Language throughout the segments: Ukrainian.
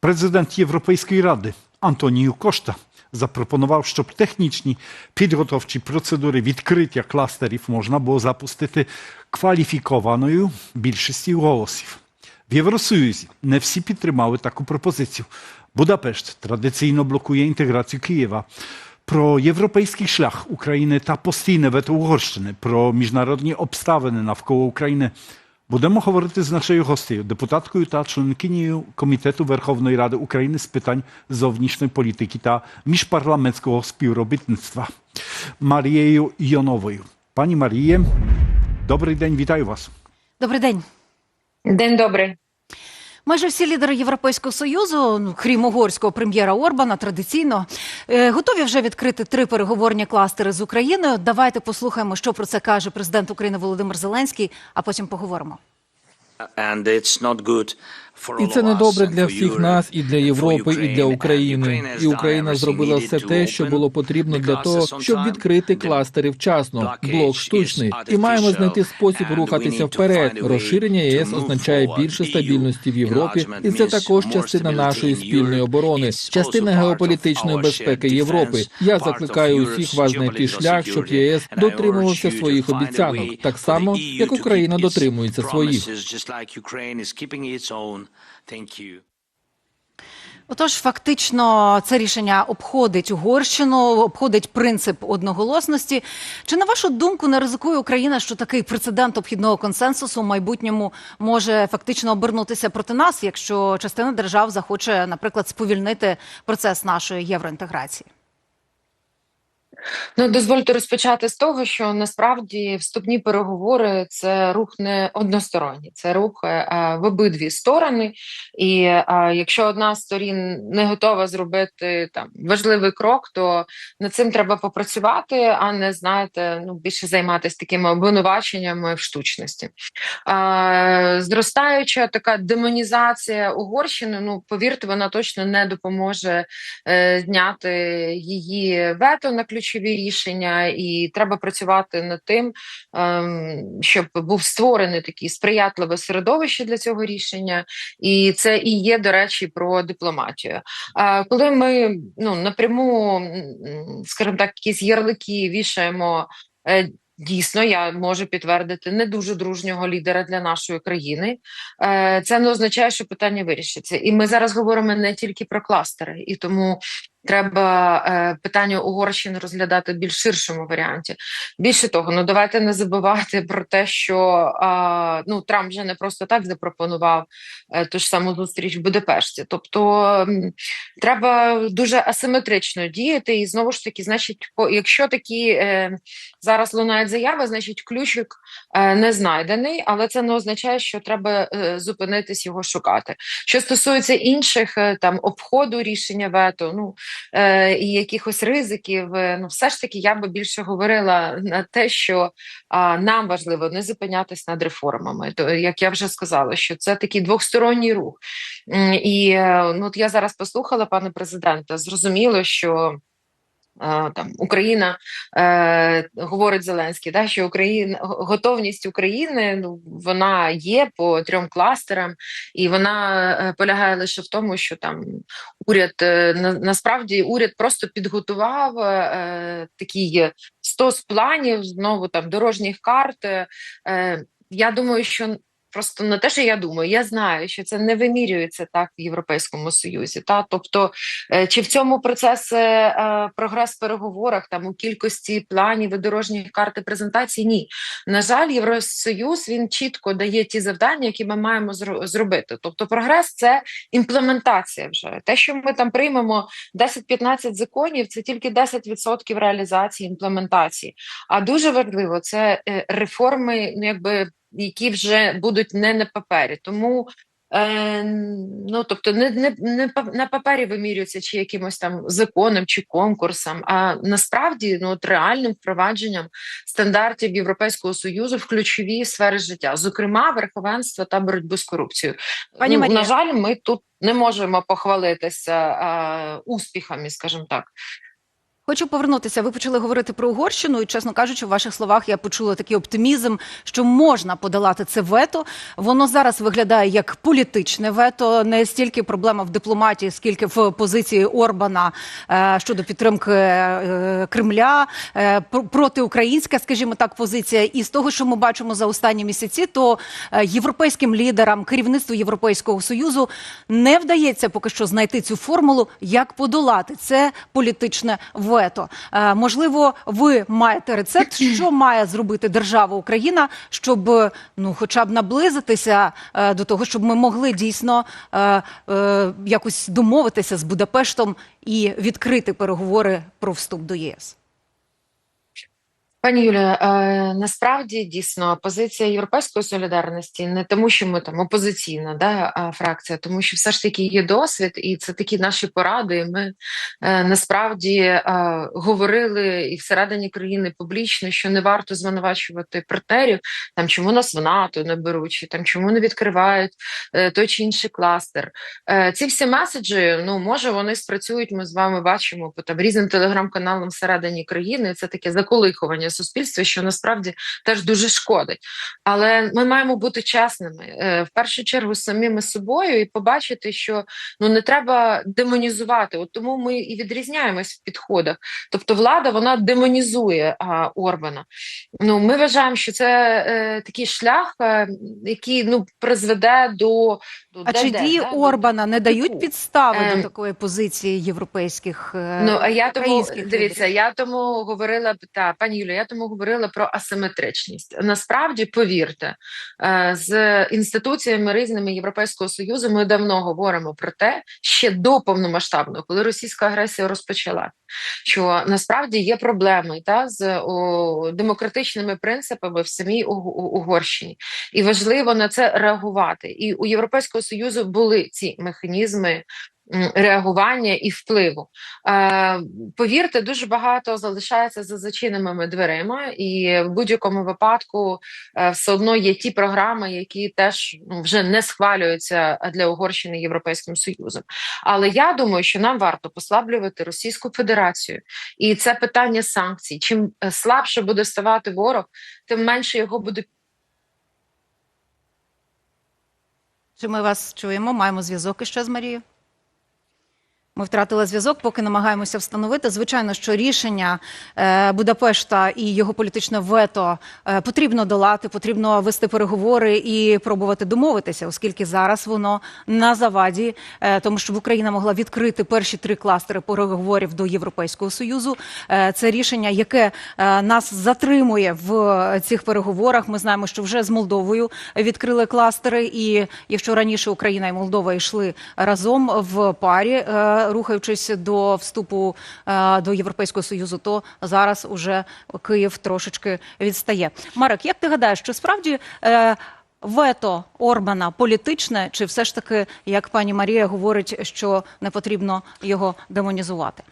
Президент Європейської ради Антонію Кошта запропонував, щоб технічні підготовчі процедури відкриття кластерів можна було запустити кваліфікованою більшістю голосів. В Євросоюзі не всі підтримали таку пропозицію. Будапешт традиційно блокує інтеграцію Києва. Про європейський шлях України та постійне вето Угорщини, про міжнародні обставини навколо України будемо говорити з нашою гостею, депутаткою та членкинею Комітету Верховної Ради України з питань зовнішньої політики та міжпарламентського співробітництва Марією Йоновою. Пані Маріє, добрий день, вітаю вас. Добрий день. День добрий. Майже всі лідери Європейського союзу, ну, крім угорського прем'єра Орбана, традиційно е, готові вже відкрити три переговорні кластери з Україною. Давайте послухаємо, що про це каже президент України Володимир Зеленський, а потім поговоримо. And it's not good І це не добре для всіх нас, і для Європи, і для України. І Україна зробила все те, що було потрібно для того, щоб відкрити кластери вчасно. Блок штучний, і маємо знайти спосіб рухатися вперед. Розширення єС означає більше стабільності в Європі, і це також частина нашої спільної оборони, частина геополітичної безпеки Європи. Я закликаю усіх вас знайти шлях, щоб. ЄС дотримувався своїх обіцянок, так само як Україна дотримується своїх. Thank you. Отож, фактично, це рішення обходить Угорщину, обходить принцип одноголосності. Чи на вашу думку не ризикує Україна, що такий прецедент обхідного консенсусу в майбутньому може фактично обернутися проти нас, якщо частина держав захоче, наприклад, сповільнити процес нашої євроінтеграції? Ну дозвольте розпочати з того, що насправді вступні переговори це рух не односторонній, це рух е, е, в обидві сторони. І е, якщо одна з сторін не готова зробити там важливий крок, то над цим треба попрацювати, а не знаєте, ну більше займатися такими обвинуваченнями в штучності. Зростаюча така демонізація Угорщини. Ну повірте, вона точно не допоможе зняти її вето на ключові рішення, і треба працювати над тим, ем, щоб був створений такий сприятливе середовище для цього рішення, і це і є, до речі, про дипломатію. А коли ми ну напряму, скажімо так, якісь ярлики вішаємо. е, Дійсно, я можу підтвердити не дуже дружнього лідера для нашої країни. Е, Це не означає, що питання вирішиться. І ми зараз говоримо не тільки про кластери, і тому треба е, питання Угорщини розглядати в більш ширшому варіанті. Більше того, ну давайте не забувати про те, що ну Трамп вже не просто так запропонував е, ту ж саму зустріч в Будапешті. Тобто треба дуже асиметрично діяти, і знову ж таки, значить, якщо такі е, зараз лунають заяви, значить ключик не знайдений, але це не означає, що треба зупинитись його шукати. Що стосується інших там обходу рішення вето, ну е, і якихось ризиків, е, ну все ж таки я би більше говорила на те, що нам важливо не зупинятись над реформами. То як я вже сказала, що це такий двосторонній рух. І е, ну от я зараз послухала пана президента, зрозуміло, що. Е, Там Україна е, говорить Зеленський, да, що Україна готовність України ну вона є по трьом кластерам, і вона е, полягає лише в тому, що там уряд е, на, насправді уряд просто підготував е, такий стос планів, знову там дорожніх карт. Е, я думаю, що просто не те, що я думаю, я знаю, що це не вимірюється так в Європейському Союзі. Та тобто, е, чи в цьому процесі е, прогрес в переговорах там у кількості планів і дорожніх карт і презентацій? Ні, на жаль, Євросоюз він чітко дає ті завдання, які ми маємо зробити. Тобто, прогрес це імплементація. Вже те, що ми там приймемо 10-15 законів, це тільки 10% реалізації імплементації. А дуже важливо це е, реформи, ну якби які вже будуть не на папері. Тому Е, ну, тобто, не, не, не на папері вимірюється чи якимось там законом чи конкурсом, а насправді ну, от реальним впровадженням стандартів Європейського союзу в ключові сфери життя, зокрема верховенство та боротьбу з корупцією. Пані ну, Марія. на жаль, ми тут не можемо похвалитися е, успіхами, скажімо так. Хочу повернутися. Ви почали говорити про Угорщину, і чесно кажучи, в ваших словах я почула такий оптимізм, що можна подолати це вето. Воно зараз виглядає як політичне вето, не стільки проблема в дипломатії, скільки в позиції Орбана е, щодо підтримки е, Кремля, е, пр- протиукраїнська, скажімо так, позиція. І з того, що ми бачимо за останні місяці, то європейським лідерам, керівництву Європейського союзу не вдається поки що знайти цю формулу, як подолати це політичне вето. Е, Можливо, ви маєте рецепт, що має зробити держава Україна, щоб е, ну, хоча б наблизитися е, до того, щоб ми могли дійсно якось домовитися з Будапештом і відкрити переговори про вступ до ЄС. Пані Юлія, е, насправді дійсно позиція європейської солідарності не тому, що ми там опозиційна да, фракція, тому що все ж таки є досвід, і це такі наші поради. Ми е, насправді е, говорили і всередині країни публічно, що не варто звинувачувати партнерів, там чому нас в НАТО не беруть, чи там чому не відкривають е, той чи інший кластер. Е, ці всі меседжі, ну може вони спрацюють. Ми з вами бачимо по там різним телеграм-каналам всередині країни. Це таке заколихування суспільства, що насправді теж дуже шкодить. Але ми маємо бути чесними е, в першу чергу самими собою і побачити, що ну не треба демонізувати. От тому ми і відрізняємось в підходах. Тобто, влада вона демонізує а, Орбана. Ну ми вважаємо, що це е, такий шлях, е, який ну призведе до, до А чи де-де, дії да, до- Орбана не дають підстави Ем, до такої позиції європейських е, Ну а я тому українських дивіться, я тому говорила та пані Юлія, я тому говорила про асиметричність. Насправді, повірте, е, з інституціями різними Європейського союзу ми давно говоримо про те, ще до повномасштабного, коли російська агресія розпочала, що насправді є проблеми та з о, демократичними принципами в самій Угорщині, і важливо на це реагувати. І у Європейського союзу були ці механізми. Реагування і впливу Е, повірте, дуже багато залишається за зачиненими дверима, і в будь-якому випадку е, все одно є ті програми, які теж ну, вже не схвалюються для Угорщини Європейським Союзом. Але я думаю, що нам варто послаблювати Російську Федерацію, і це питання санкцій. Чим е, слабше буде ставати ворог, тим менше його буде Чи ми вас чуємо? Маємо зв'язок іще з Марією? Ми втратили зв'язок, поки намагаємося встановити. Звичайно, що рішення е, Будапешта і його політичне вето е, потрібно долати, потрібно вести переговори і пробувати домовитися, оскільки зараз воно на заваді, е, тому щоб Україна могла відкрити перші три кластери переговорів до Європейського союзу. Це рішення, яке нас затримує в цих переговорах. Ми знаємо, що вже з Молдовою відкрили кластери, і якщо раніше Україна і Молдова йшли разом в парі, рухаючись до вступу е, до Європейського союзу, то зараз уже Київ трошечки відстає. Марек, як ти гадаєш, що справді е, вето Орбана політичне, чи все ж таки, як пані Марія говорить, що не потрібно його демонізувати?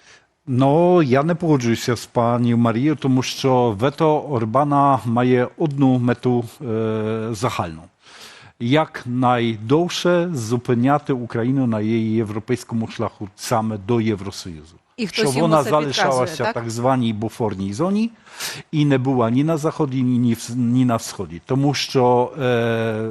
No, ja nie погоджуюся з пані Марією, тому що вето Орбана має одну мету е, загальну. Як найдовше зупиняти Україну на її європейському шляху саме до Євросоюзу. І хтось Щоб йому вона це залишалася підказує, в так? так званій буфорній зоні і не була ні на заході, ні, в- ні на сході. Тому що е,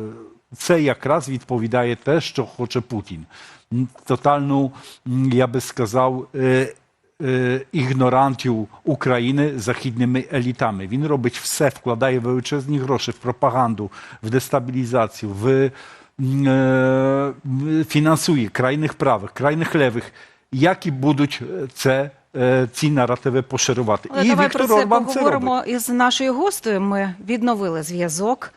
це якраз відповідає те, що хоче Путін. М, Тотальну, м, я би сказав, е, е, ігнорантів України західними елітами. Він робить все, вкладає величезні гроші в пропаганду, в дестабілізацію, в, е, фінансує крайних правих, крайних левих. Які будуть е, це, ці наративи поширювати? Але давай Віктор про це Орбан це робить. із нашою гостею. Ми відновили зв'язок.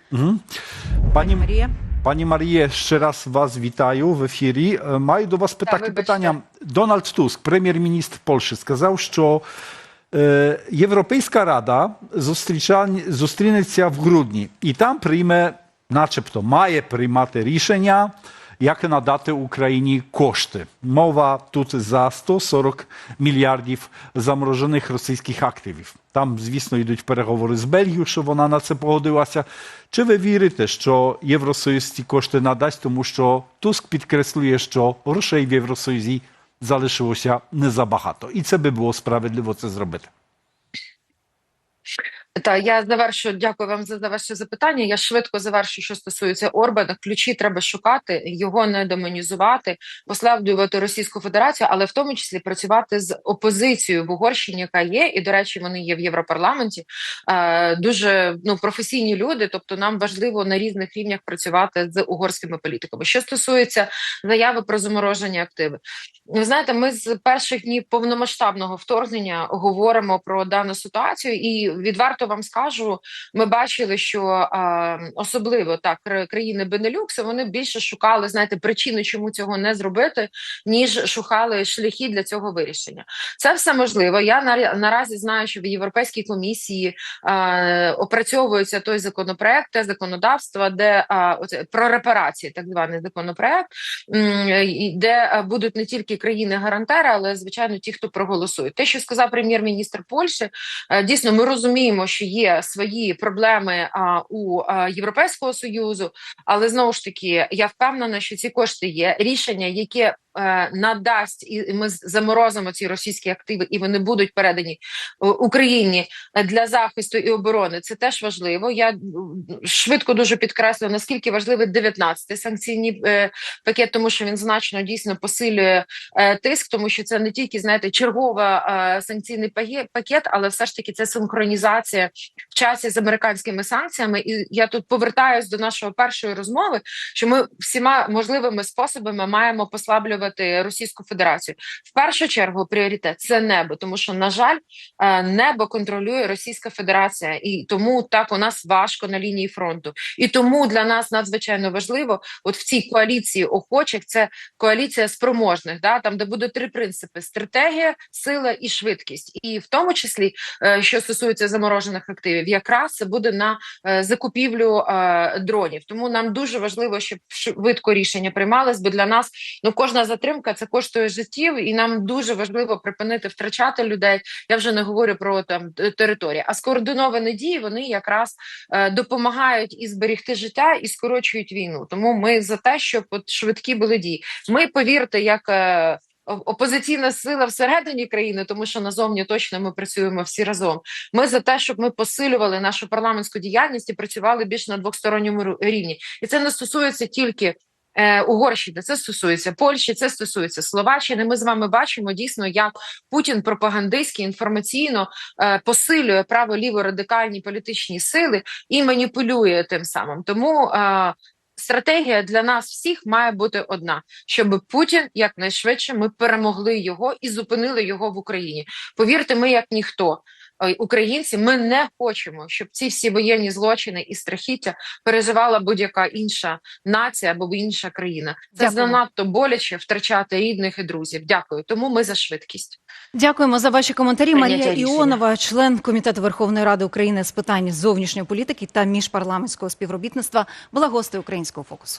Пані, Марія. Пані Маріє, ще раз вас вітаю в ефірі. Е, Маю до вас таке вибачте. питання. Дональд Туск, прем'єр-міністр Польщі, сказав, що е, Європейська Рада зустрічань- зустрінеться в грудні і там прийме, начебто, має приймати рішення, як надати Україні кошти. Мова тут за 140 мільярдів заморожених російських активів. Там, звісно, йдуть переговори з Бельгією, що вона на це погодилася. Чи ви вірите, що Євросоюз ці кошти надасть, тому що Туск підкреслює, що грошей в Євросоюзі залишилося не забагато. І це би було справедливо це зробити. Та я завершу. Дякую вам за ваше запитання. Я швидко завершу, що стосується Орбана. Ключі треба шукати, його не демонізувати, послаблювати Російську Федерацію, але в тому числі працювати з опозицією в Угорщині, яка є, і до речі, вони є в Європарламенті. Е, дуже ну професійні люди. Тобто, нам важливо на різних рівнях працювати з угорськими політиками. Що стосується заяви про замороження активи, ви знаєте, ми з перших днів повномасштабного вторгнення говоримо про дану ситуацію, і відверто вам скажу, ми бачили, що особливо так країни Бенелюксу вони більше шукали знаєте причини, чому цього не зробити, ніж шукали шляхи для цього вирішення. Це все можливо. Я наразі знаю, що в Європейській комісії опрацьовується той законопроект, те законодавство, де про репарації, так званий законопроект, де будуть не тільки країни-гарантери, але звичайно ті, хто проголосує. Те, що сказав прем'єр-міністр Польщі, е, дійсно, ми розуміємо, що є свої проблеми а, у а, Європейського союзу, але знову ж таки, я впевнена, що ці кошти є. Рішення, яке надасть, і ми заморозимо ці російські активи, і вони будуть передані е, Україні е, для захисту і оборони. Це теж важливо. Я швидко дуже підкреслю, наскільки важливий 19-й санкційний е, пакет, тому що він значно дійсно посилює е, тиск, тому що це не тільки знаєте чергова е, санкційний пакет, але все ж таки це синхронізація в часі з американськими санкціями. І я тут повертаюсь до нашої першої розмови, що ми всіма можливими способами маємо послаблювати Російську Федерацію. В першу чергу пріоритет це небо, тому що на жаль, е, небо контролює Російська Федерація, і тому так у нас важко на лінії фронту. І тому для нас надзвичайно важливо, от в цій коаліції охочих, це коаліція спроможних, да там де буде три принципи: стратегія, сила і швидкість. І в тому числі, е, що стосується заморожених активів, якраз це буде на е, закупівлю дронів. Тому нам дуже важливо, щоб швидко рішення приймалось, бо для нас ну кожна затримка це коштує життів, і нам дуже важливо припинити втрачати людей. Я вже не говорю про там території. А скоординовані дії вони якраз е, допомагають і зберегти життя, і скорочують війну. Тому ми за те, щоб от швидкі були дії. Ми повірте, як. е, Опозиційна сила всередині країни, тому що назовні точно ми працюємо всі разом. Ми за те, щоб ми посилювали нашу парламентську діяльність і працювали більш на двосторонньому рівні, і це не стосується тільки Угорщини, це стосується Польщі, це стосується Словаччини. Ми з вами бачимо дійсно, як Путін пропагандистськи інформаційно е, посилює право-ліво радикальні політичні сили і маніпулює тим самим. Тому е, стратегія для нас всіх має бути одна: щоб Путін якнайшвидше ми перемогли його і зупинили його в Україні. Повірте, ми як ніхто. е, Українці, ми не хочемо, щоб ці всі воєнні злочини і страхіття переживала будь-яка інша нація або інша країна. Це Дякую. занадто боляче втрачати рідних і друзів. Дякую. Тому ми за швидкість. Дякуємо за ваші коментарі. Прийняття Марія рішення. Іонова, член комітету Верховної Ради України з питань зовнішньої політики та міжпарламентського співробітництва, була гостею українського фокусу.